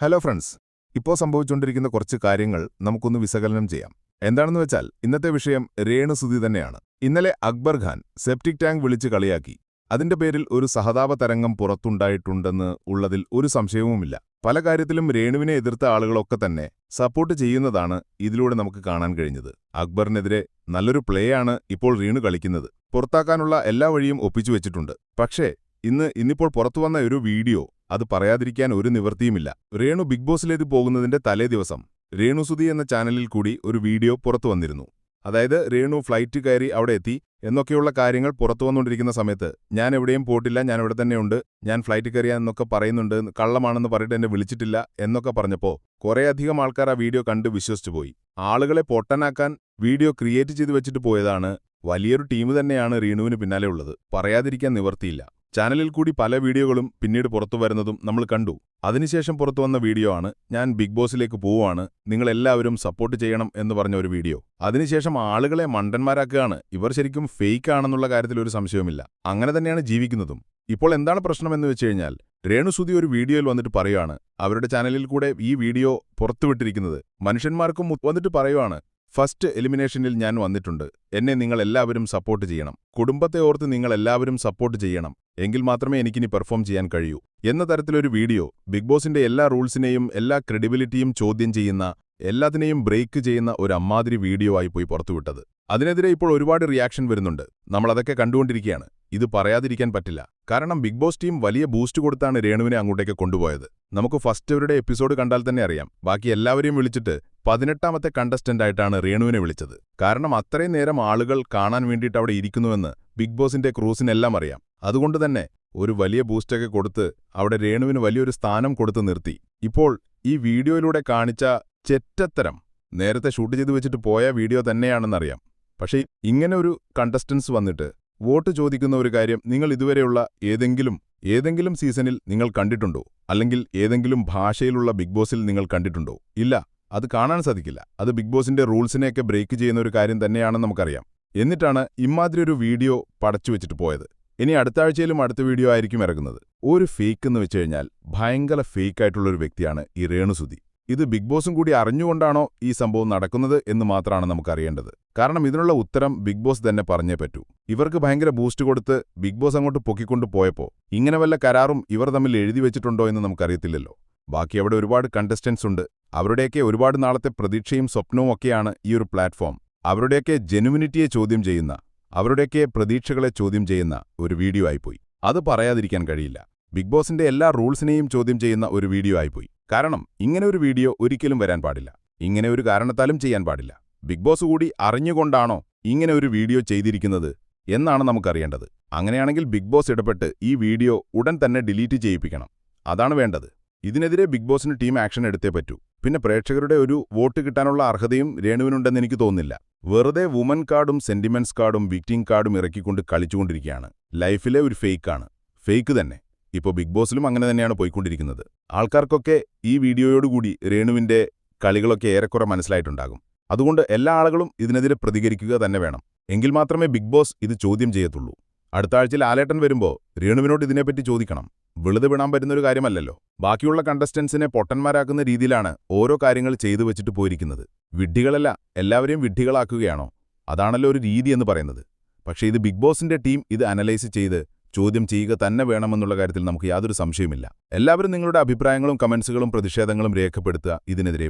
Hello friends ഇപ്പോൾ സംഭവിച്ചുകൊണ്ടിരിക്കുന്ന കുറച്ച് കാര്യങ്ങൾ നമുക്കൊന്ന് വിശകലനം ചെയ്യാം. എന്താണെന്ന് വെച്ചാൽ ഇന്നത്തെ വിഷയം രേണുസുതി തന്നെയാണ്. ഇന്നലെ അക്ബർ ഖാൻ സെപ്റ്റിക് ടാങ്ക് വിളിച്ച് കളിയാക്കി. അതിന്റെ പേരിൽ ഒരു സഹതാപ തരംഗം പുറത്തുണ്ടായിട്ടുണ്ടെന്ന് ഉള്ളതിൽ ഒരു സംശയവുമില്ല. പല കാര്യത്തിലും രേണുവിനെ എതിർത്ത ആളുകളൊക്കെ തന്നെ സപ്പോർട്ട് ചെയ്യുന്നതാണ് ഇതിലൂടെ നമുക്ക് കാണാൻ കഴിഞ്ഞത്. അക്ബറിനെതിരെ നല്ലൊരു പ്ലേയാണ് ഇപ്പോൾ രേണു കളിക്കുന്നത്. പുറത്താക്കാനുള്ള എല്ലാ വഴിയും ഒപ്പിച്ചു വെച്ചിട്ടുണ്ട്. പക്ഷേ ഇന്ന് ഇന്നിപ്പോൾ പുറത്തു വന്ന ഒരു വീഡിയോ അത് പറയാതിരിക്കാൻ ഒരു നിവൃത്തിയുമില്ല. രേണു ബിഗ് ബോസിലേക്ക് പോകുന്നതിന്റെ തലേ ദിവസം രേണുസുതി എന്ന ചാനലിൽ കൂടി ഒരു വീഡിയോ പുറത്തു വന്നിരുന്നു. അതായത് രേണു ഫ്ലൈറ്റ് കയറി അവിടെ എത്തി എന്നൊക്കെയുള്ള കാര്യങ്ങൾ പുറത്തു വന്നുകൊണ്ടിരിക്കുന്ന സമയത്ത് ഞാൻ എവിടെയും പോയിട്ടില്ല ഞാൻ ഇവിടെ തന്നെയുണ്ട് ഞാൻ ഫ്ലൈറ്റ് കയറിയാ എന്നൊക്കെ പറയുന്നുണ്ട് കള്ളമാണെന്ന് പറഞ്ഞിട്ട് എന്നെ വിളിച്ചിട്ടില്ല എന്നൊക്കെ പറഞ്ഞപ്പോൾ കുറേയധികം ആൾക്കാർ ആ വീഡിയോ കണ്ട് വിശ്വസിച്ചു പോയി. ആളുകളെ പൊട്ടനാക്കാൻ വീഡിയോ ക്രിയേറ്റ് ചെയ്ത് വെച്ചിട്ട് പോയതാണ് വലിയൊരു ടീം തന്നെയാണ് റീണുവിന് പിന്നാലെ ഉള്ളത്. പറയാതിരിക്കാൻ നിവർത്തിയില്ല ചാനലിൽ കൂടി പല വീഡിയോകളും പിന്നീട് പുറത്തു വരുന്നതും നമ്മൾ കണ്ടു. അതിനുശേഷം പുറത്തു വന്ന വീഡിയോ ആണ് ഞാൻ ബിഗ് ബോസിലേക്ക് പോവുകയാണ്. നിങ്ങളെല്ലാവരും സപ്പോർട്ട് ചെയ്യണം എന്ന് പറഞ്ഞ ഒരു വീഡിയോ. അതിനുശേഷം ആളുകളെ മണ്ടന്മാരാക്കുകയാണ്. ഇവർ ശരിക്കും ഫേക്ക് ആണെന്നുള്ള കാര്യത്തിൽ ഒരു സംശയവുമില്ല. അങ്ങനെ തന്നെയാണ് ജീവിക്കുന്നതും. ഇപ്പോൾ എന്താണ് പ്രശ്നമെന്ന് വെച്ച് കഴിഞ്ഞാൽ രേണുസുതി ഒരു വീഡിയോയിൽ വന്നിട്ട് പറയുകയാണ് അവരുടെ ചാനലിൽ കൂടെ ഈ വീഡിയോ പുറത്തുവിട്ടിരിക്കുന്നത്. മനുഷ്യന്മാർക്കും വന്നിട്ട് പറയുവാണ്. ഫസ്റ്റ് എലിമിനേഷനിൽ ഞാൻ വന്നിട്ടുണ്ട്. എന്നെ നിങ്ങൾ എല്ലാവരും സപ്പോർട്ട് ചെയ്യണം. കുടുംബത്തെ ഓർത്ത് നിങ്ങൾ എല്ലാവരും സപ്പോർട്ട് ചെയ്യണം. എങ്കിൽ മാത്രമേ എനിക്കിനി പെർഫോം ചെയ്യാൻ കഴിയൂ. എന്ന തരത്തിലൊരു വീഡിയോ ബിഗ് ബോസിന്റെ എല്ലാ റൂൾസിനെയും എല്ലാ ക്രെഡിബിലിറ്റിയും ചോദ്യം ചെയ്യുന്ന എല്ലാത്തിനെയും ബ്രേക്ക് ചെയ്യുന്ന ഒരു അമ്മാതിരി വീഡിയോ ആയി പോയി പുറത്തുവിട്ടത്. അതിനെതിരെ ഇപ്പോൾ ഒരുപാട് റിയാക്ഷൻ വരുന്നുണ്ട്. നമ്മളതൊക്കെ കണ്ടുകൊണ്ടിരിക്കുകയാണ്. ഇത് പറയാതിരിക്കാൻ പറ്റില്ല. കാരണം ബിഗ് ബോസ് ടീം വലിയ ബൂസ്റ്റ് കൊടുത്താണ് രേണുവിനെ അങ്ങോട്ടേക്ക് കൊണ്ടുപോയത്. നമുക്ക് ഫസ്റ്റ് അവരുടെ എപ്പിസോഡ് കണ്ടാൽ തന്നെ അറിയാം. ബാക്കി എല്ലാവരെയും വിളിച്ചിട്ട് പതിനെട്ടാമത്തെ കണ്ടസ്റ്റന്റ് ആയിട്ടാണ് രേണുവിനെ വിളിച്ചത്. കാരണം അത്രയും നേരം ആളുകൾ കാണാൻ വേണ്ടിയിട്ട് അവിടെ ഇരിക്കുന്നുവെന്ന് ബിഗ് ബോസിന്റെ ക്രൂസിനെല്ലാം അറിയാം. അതുകൊണ്ട് തന്നെ ഒരു വലിയ ബൂസ്റ്റൊക്കെ കൊടുത്ത് അവിടെ രേണുവിന് വലിയൊരു സ്ഥാനം കൊടുത്ത് നിർത്തി. ഇപ്പോൾ ഈ വീഡിയോയിലൂടെ കാണിച്ച ചെറ്റത്തരം നേരത്തെ ഷൂട്ട് ചെയ്തു വെച്ചിട്ട് പോയ വീഡിയോ തന്നെയാണെന്നറിയാം. പക്ഷേ ഇങ്ങനെ ഒരു കണ്ടസ്റ്റൻസ് വന്നിട്ട് വോട്ട് ചോദിക്കുന്ന ഒരു കാര്യം നിങ്ങൾ ഇതുവരെയുള്ള ഏതെങ്കിലും ഏതെങ്കിലും സീസണിൽ നിങ്ങൾ കണ്ടിട്ടുണ്ടോ? അല്ലെങ്കിൽ ഏതെങ്കിലും ഭാഷയിലുള്ള ബിഗ് ബോസിൽ നിങ്ങൾ കണ്ടിട്ടുണ്ടോ? ഇല്ല. അത് കാണാൻ സാധിക്കില്ല. അത് ബിഗ് ബോസിന്റെ റൂൾസിനെയൊക്കെ ബ്രേക്ക് ചെയ്യുന്ന ഒരു കാര്യം തന്നെയാണെന്ന് നമുക്കറിയാം. എന്നിട്ടാണ് ഇമാതിരി ഒരു വീഡിയോ പടച്ചു വെച്ചിട്ട് പോയത്. ഇനി അടുത്ത ആഴ്ചയിലും അടുത്ത വീഡിയോ ആയിരിക്കും ഇറങ്ങുന്നത്. ഒരു ഫേക്ക് എന്ന് വെച്ച് കഴിഞ്ഞാൽ ഭയങ്കര ഫേക്കായിട്ടുള്ളൊരു വ്യക്തിയാണ് ഈ രേണുസുതി. ഇത് ബിഗ് ബോസും കൂടി അറിഞ്ഞുകൊണ്ടാണോ ഈ സംഭവം നടക്കുന്നത് എന്ന് മാത്രമാണ് നമുക്കറിയേണ്ടത്. കാരണം ഇതിനുള്ള ഉത്തരം ബിഗ് ബോസ് തന്നെ പറഞ്ഞേ പറ്റൂ. ഇവർക്ക് ഭയങ്കര ബൂസ്റ്റ് കൊടുത്ത് ബിഗ് ബോസ് അങ്ങോട്ട് പൊക്കിക്കൊണ്ട് പോയപ്പോൾ ഇങ്ങനെ വല്ല കരാറും ഇവർ തമ്മിൽ എഴുതി വെച്ചിട്ടുണ്ടോ എന്ന് നമുക്കറിയത്തില്ലല്ലോ. ബാക്കി അവിടെ ഒരുപാട് കണ്ടസ്റ്റൻസ് ഉണ്ട്. അവരുടെയൊക്കെ ഒരുപാട് നാളത്തെ പ്രതീക്ഷയും സ്വപ്നവും ഒക്കെയാണ് ഈ ഒരു പ്ലാറ്റ്ഫോം. അവരുടെയൊക്കെ ജെനുവിനിറ്റിയെ ചോദ്യം ചെയ്യുന്ന അവരുടെയൊക്കെ പ്രതീക്ഷകളെ ചോദ്യം ചെയ്യുന്ന ഒരു വീഡിയോ ആയിപ്പോയി. അത് പറയാതിരിക്കാൻ കഴിയില്ല. ബിഗ് ബോസിന്റെ എല്ലാ റൂൾസിനെയും ചോദ്യം ചെയ്യുന്ന ഒരു വീഡിയോ ആയിപ്പോയി. കാരണം ഇങ്ങനെ ഒരു വീഡിയോ ഒരിക്കലും വരാൻ പാടില്ല. ഇങ്ങനെ ഒരു കാരണത്താലും ചെയ്യാൻ പാടില്ല. ബിഗ് ബോസ് കൂടി അറിഞ്ഞുകൊണ്ടാണോ ഇങ്ങനെ ഒരു വീഡിയോ ചെയ്തിരിക്കുന്നത് എന്നാണ് നമുക്കറിയേണ്ടത്. അങ്ങനെയാണെങ്കിൽ ബിഗ് ബോസ് ഇടപെട്ട് ഈ വീഡിയോ ഉടൻ തന്നെ ഡിലീറ്റ് ചെയ്യിപ്പിക്കണം. അതാണ് വേണ്ടത്. ഇതിനെതിരെ ബിഗ് ബോസിന് ടീം ആക്ഷൻ എടുത്തേ പറ്റൂ. പിന്നെ പ്രേക്ഷകരുടെ ഒരു വോട്ട് കിട്ടാനുള്ള അർഹതയും രേണുവിനുണ്ടെന്ന് എനിക്ക് തോന്നുന്നില്ല. വെറുതെ വുമൻ കാർഡും സെന്റിമെന്റ്സ് കാർഡും വിക്ടിംഗ് കാർഡും ഇറക്കിക്കൊണ്ട് കളിച്ചുകൊണ്ടിരിക്കുകയാണ് ലൈഫിലെ ഒരു ഫേക്കാണ്. ഫേക്ക് തന്നെ. ഇപ്പോൾ ബിഗ് ബോസിലും അങ്ങനെ തന്നെയാണ് പോയിക്കൊണ്ടിരിക്കുന്നത്. ആൾക്കാർക്കൊക്കെ ഈ വീഡിയോയോടുകൂടി രേണുവിന്റെ കളികളൊക്കെ ഏറെക്കുറെ മനസ്സിലായിട്ടുണ്ടാകും. അതുകൊണ്ട് എല്ലാ ആളുകളും ഇതിനെതിരെ പ്രതികരിക്കുക തന്നെ വേണം. എങ്കിൽ മാത്രമേ ബിഗ് ബോസ് ഇത് ചോദ്യം ചെയ്യത്തുള്ളൂ. അടുത്ത ആഴ്ചയിൽ ആലേട്ടൻ വരുമ്പോൾ രേണുവിനോട് ഇതിനെപ്പറ്റി ചോദിക്കണം. വെളുതെ വിടാൻ പറ്റുന്നൊരു കാര്യമല്ലല്ലോ. ബാക്കിയുള്ള കണ്ടസ്റ്റൻസിനെ പൊട്ടന്മാരാക്കുന്ന രീതിയിലാണ് ഓരോ കാര്യങ്ങൾ ചെയ്തു വെച്ചിട്ട് പോയിരിക്കുന്നത്. വിഡ്ഢികളല്ല എല്ലാവരെയും വിഡ്ഢികളാക്കുകയാണോ? അതാണല്ലോ ഒരു രീതി എന്ന് പറയുന്നത്. പക്ഷേ ഇത് ബിഗ് ബോസിന്റെ ടീം ഇത് അനലൈസ് ചെയ്ത് ചോദ്യം ചെയ്യുക തന്നെ വേണമെന്നുള്ള കാര്യത്തിൽ നമുക്ക് യാതൊരു സംശയമില്ല എല്ലാവരും നിങ്ങളുടെ അഭിപ്രായങ്ങളും കമൻസുകളും പ്രതിഷേധങ്ങളും രേഖപ്പെടുത്തുക ഇതിനെതിരെ